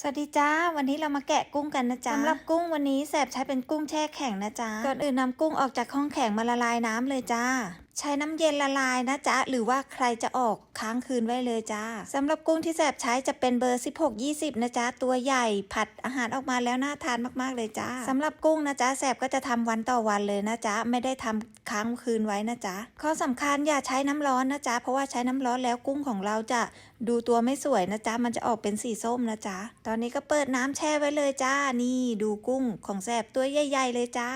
สวัสดีจ้า วันนี้เรามาแกะกุ้งกันนะจ๊ะสำหรับกุ้งวันนี้แสบใช้เป็นกุ้งแช่แข็งนะจ๊ะก่อนอื่นนำกุ้งออกจากห้องแข็งมาละลายน้ำเลยจ้า ใช้น้ำเย็นละลายนะจ๊ะ หรือว่าใครจะออกค้างคืนไว้เลยจ้าสำหรับกุ้งที่แสบใช้จะเป็นเบอร์ 16 20 นะจ๊ะ ตัวใหญ่ผัดอาหารออกมาแล้วน่าทานมากๆเลยจ้าสำหรับกุ้งนะจ๊ะแสบก็จะทำวันต่อวันเลยนะจ๊ะ ไม่ได้ทำค้างคืนไว้นะจ๊ะ ข้อสำคัญอย่าใช้น้ำร้อนนะจ๊ะ เพราะว่าใช้น้ำร้อนแล้วกุ้งของเราจะดูตัวไม่สวยนะจ๊ะ มันจะออกเป็นสีส้มนะจ๊ะ ตอนนี้ก็เปิดน้ำแช่ไว้เลยจ้า นี่ดูกุ้งของแสบตัวใหญ่ ๆ เลยจ้า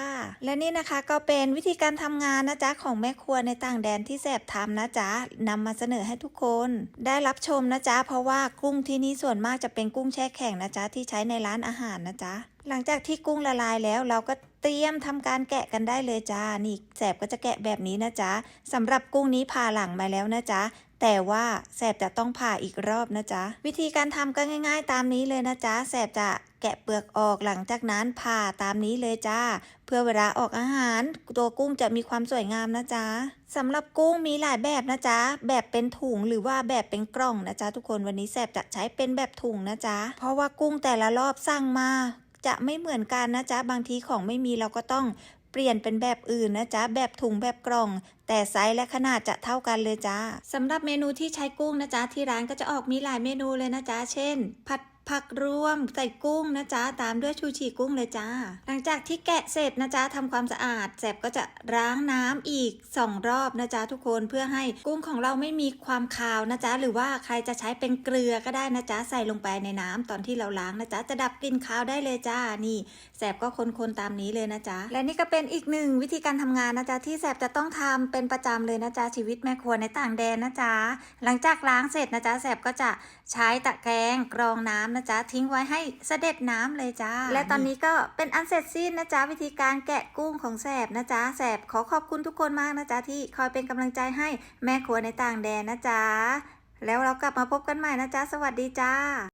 และนี่นะคะก็เป็นวิธีการทำงานนะจ๊ะของแม่ครัวในต่างแดนที่แสบทำนะจ๊ะนำมาเสนอให้ทุกคน ได้รับชมนะจ๊ะเพราะว่ากุ้งที่นี่ส่วนมากจะเป็นกุ้งแช่แข็งนะจ๊ะที่ใช้ในร้านอาหารนะจ๊ะหลังจากที่กุ้งละลายแล้วเราก็เตรียมทำการแกะกันได้เลยจ้า นี่แสบก็จะแกะแบบนี้นะจ๊ะสำหรับกุ้งนี้ผ่าหลังมาแล้วนะจ๊ะ แต่ว่าแสบจะต้องผ่าอีกรอบนะจ๊ะ วิธีการทำก็ง่าย ๆ ตามนี้เลยนะจ๊ะ แสบจะแกะเปลือกออกหลังจากนั้นผ่าตามนี้เลยจ้า เพื่อเวลาออกอาหาร ตัวกุ้งจะมีความสวยงามนะจ๊ะสำหรับกุ้งมีหลายแบบนะจ๊ะ แบบเป็นถุงหรือว่าแบบเป็นกล่องนะจ๊ะทุกคนวันนี้แสบจะใช้เป็นแบบถุงนะจ๊ะ เพราะว่ากุ้งแต่ละรอบสั่งมาจะไม่เหมือนกันนะจ๊ะ บางทีของไม่มีเราก็ต้อง เปลี่ยนเป็นแบบอื่นนะจ๊ะ แบบถุงแบบกล่อง แต่ไซส์และขนาดจะเท่ากันเลยจ้าสำหรับเมนูที่ใช้กุ้งนะจ๊ะที่ร้านก็จะออกมีหลายเมนูเลยนะจ๊ะเช่น ผัด ผักรวมใส่กุ้งนะจ๊ะตามด้วยชูชีกุ้งเลยจ้า หลังจากที่แกะเสร็จนะจ๊ะทำความสะอาดแสบก็จะล้างน้ำอีก 2 รอบนะจ๊ะทุกคนเพื่อให้กุ้งของเราไม่มีความคาวนะจ๊ะหรือว่าใครจะใช้เป็นเกลือก็ได้นะจ๊ะใส่ลงไปในน้ำตอนที่เราล้างนะจ๊ะจะดับกลิ่นคาวได้เลยจ้านี่แสบก็คนๆตามนี้เลยนะจ๊ะและนี่ก็เป็นอีกหนึ่งวิธีการทำงานนะจ๊ะที่แสบจะต้องทำเป็นประจำเลยนะจ๊ะชีวิตแม่ครัวในต่างแดนนะจ๊ะหลังจากล้างเสร็จนะจ๊ะแสบก็จะใช้ตะแกรงกรองน้ำนะจ๊ะทิ้งไว้ให้เสด็จน้ำเลยจ้า และตอนนี้ก็เป็นอันเสร็จสิ้นนะจ๊ะวิธีการแกะกุ้งของแสบนะจ๊ะแสบขอขอบคุณทุกคนมากนะจ๊ะที่คอยเป็นกำลังใจให้แม่ครัวในต่างแดนนะจ๊ะแล้วเรากลับมาพบกันใหม่นะจ๊ะสวัสดีจ้า